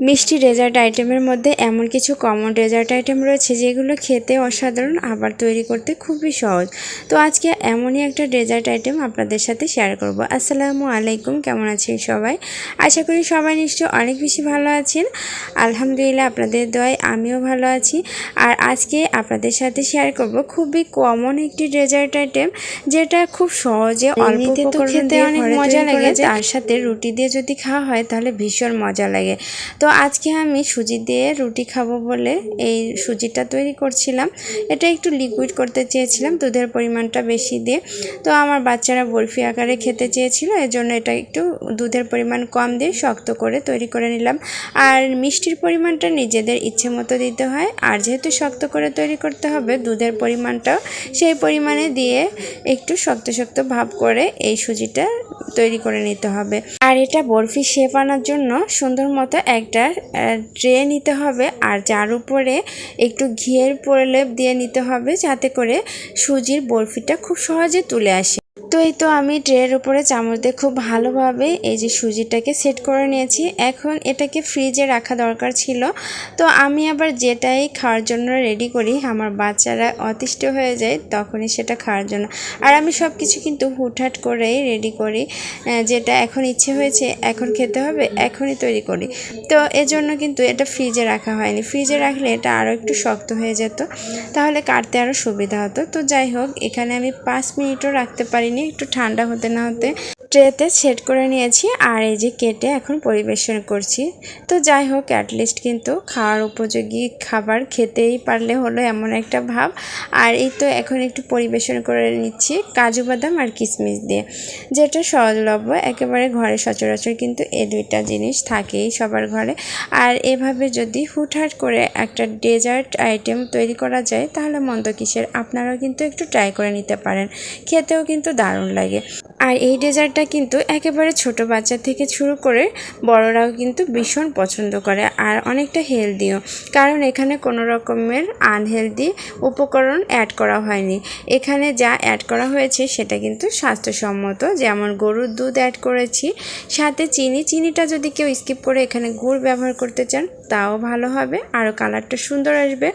মিষ্টি ডেজার্ট আইটেমের মধ্যে এমন কিছু কমন ডেজার্ট আইটেম রয়েছে যেগুলো খেতে অসাধারণ, আবার তৈরি করতে খুবই সহজ। তো আজকে এমনই একটা ডেজার্ট আইটেম আপনাদের সাথে শেয়ার করব। আসসালামু আলাইকুম, কেমন আছেন সবাই? আশা করি সবাই নিশ্চয় অনেক বেশি ভালো আছেন। আলহামদুলিল্লাহ, আপনাদের দোয়ায় আমিও ভালো আছি। আর আজকে আপনাদের সাথে শেয়ার করব খুবই কমন একটি ডেজার্ট আইটেম যেটা খুব সহজে অল্প তো খেতে অনেক মজা লাগে, তার সাথে রুটি দিয়ে যদি খাওয়া হয় তাহলে ভীষণ মজা লাগে। তো আজকে আমি সুজি দিয়ে রুটি খাব বলে এই সুজিটা তৈরি করছিলাম। এটা একটু লিকুইড করতে চেয়েছিলাম দুধের পরিমাণটা বেশি দিয়ে। তো আমার বাচ্চারা বরফি আকারে খেতে চেয়েছিল এজন্য এটা একটু দুধের পরিমাণ কম দিয়ে শক্ত করে তৈরি করে নিলাম। আর মিষ্টির পরিমাণটা নিজেদের ইচ্ছে মতো দিতে হয়। আর যেহেতু শক্ত করে তৈরি করতে হবে, দুধের পরিমাণটাও সেই পরিমাণে দিয়ে একটু শক্ত শক্ত ভাব করে এই সুজিটা তৈরি করে নিতে হবে। আর এটা বরফি শেপ আনার জন্য সুন্দর মতো একটা ট্রে নিতে হবে। আর যার উপরে একটু ঘিয়ের প্রলেপ দিয়ে নিতে হবে, যাতে করে সুজির বরফিটা খুব সহজে তুলে আসে। তো এই তো আমি ট্রের উপরে চামচ দিয়ে খুব ভালোভাবে এই যে সুজিটাকে সেট করে নিয়েছি। এখন এটাকে ফ্রিজে রাখা দরকার ছিল। তো আমি আবার যেটাই খাওয়ার জন্য রেডি করি, আমার বাচ্চারা অতিষ্ঠ হয়ে যায় তখনই সেটা খাওয়ার জন্য। আর আমি সব কিছু কিন্তু হুটহাট করেই রেডি করি যেটা এখন ইচ্ছে হয়েছে, এখন খেতে হবে, এখনই তৈরি করি। তো এজন্য কিন্তু এটা ফ্রিজে রাখা হয়নি। ফ্রিজে রাখলে এটা আরও একটু শক্ত হয়ে যেত, তাহলে কাটতে আরও সুবিধা হতো। তো যাই হোক, এখানে আমি পাঁচ মিনিটও রাখতে পারিনি একটু ঠান্ডা হতে না হতে। ট্রেতে সেট করে নিয়েছি আর এই যে কেটে এখন পরিবেশন করছি। তো যাই হোক অ্যাটলিস্ট কিন্তু খাওয়ার উপযোগী খাবার খেতেই পারলে হলো এমন একটা ভাব। আর এই তো এখন একটু পরিবেশন করে নিচ্ছি কাজু বাদাম আর কিশমিশ দিয়ে, যেটা সহজলভ্য, একেবারে ঘরে সচরাচর কিন্তু এই দুইটা জিনিস থাকেই সবার ঘরে। আর এভাবে যদি হুটহাট করে একটা ডেজার্ট আইটেম তৈরি করা যায়, তাহলে মন্দ কিসের? আপনারাও কিন্তু একটু ট্রাই করে নিতে পারেন। খেতেও কিন্তু দারুণ লাগে। আর এই ডেজার্টটা কিন্তু একেবারে ছোট বাচ্চা থেকে শুরু করে বড়রাও কিন্তু ভীষণ পছন্দ করে আর অনেকটা হেলদিও। কারণ এখানে কোনো রকমের আনহেলদি উপকরণ অ্যাড করা হয়নি। এখানে যা অ্যাড করা হয়েছে সেটা কিন্তু স্বাস্থ্যসম্মত, যেমন গরুর দুধ অ্যাড করেছি। সাথে চিনি, চিনিটা যদি কেউ স্কিপ করে এখানে গুড় ব্যবহার করতে চান, তাও ভালো হবে। আরও কালারটা সুন্দর আসবে।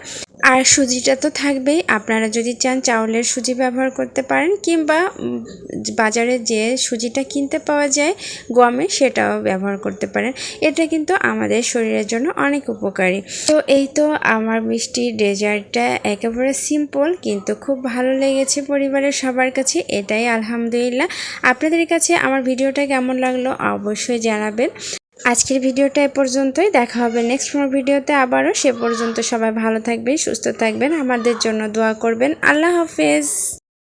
আর সুজিটা তো থাকবেই। আপনারা যদি চান চাউলের সুজি ব্যবহার করতে পারেন, কিংবা বাজারে যে সুজিটা কিনতে পাওয়া যায় গমে, সেটাও ব্যবহার করতে পারেন। এটা কিন্তু আমাদের শরীরের জন্য অনেক উপকারী। তো এই তো আমার মিষ্টি ডেজার্টটা একেবারে সিম্পল, কিন্তু খুব ভালো লেগেছে পরিবারের সবার কাছে। এটাই আলহামদুলিল্লাহ। আপনাদের কাছে আমার ভিডিওটা কেমন লাগল অবশ্যই জানাবেন। আজকের ভিডিওটা এ পর্যন্তই। দেখা হবে নেক্সট কোনো ভিডিওতে আবারও। সে পর্যন্ত সবাই ভালো থাকবেন, সুস্থ থাকবেন। আমাদের জন্য দোয়া করবেন। আল্লাহ হাফেজ।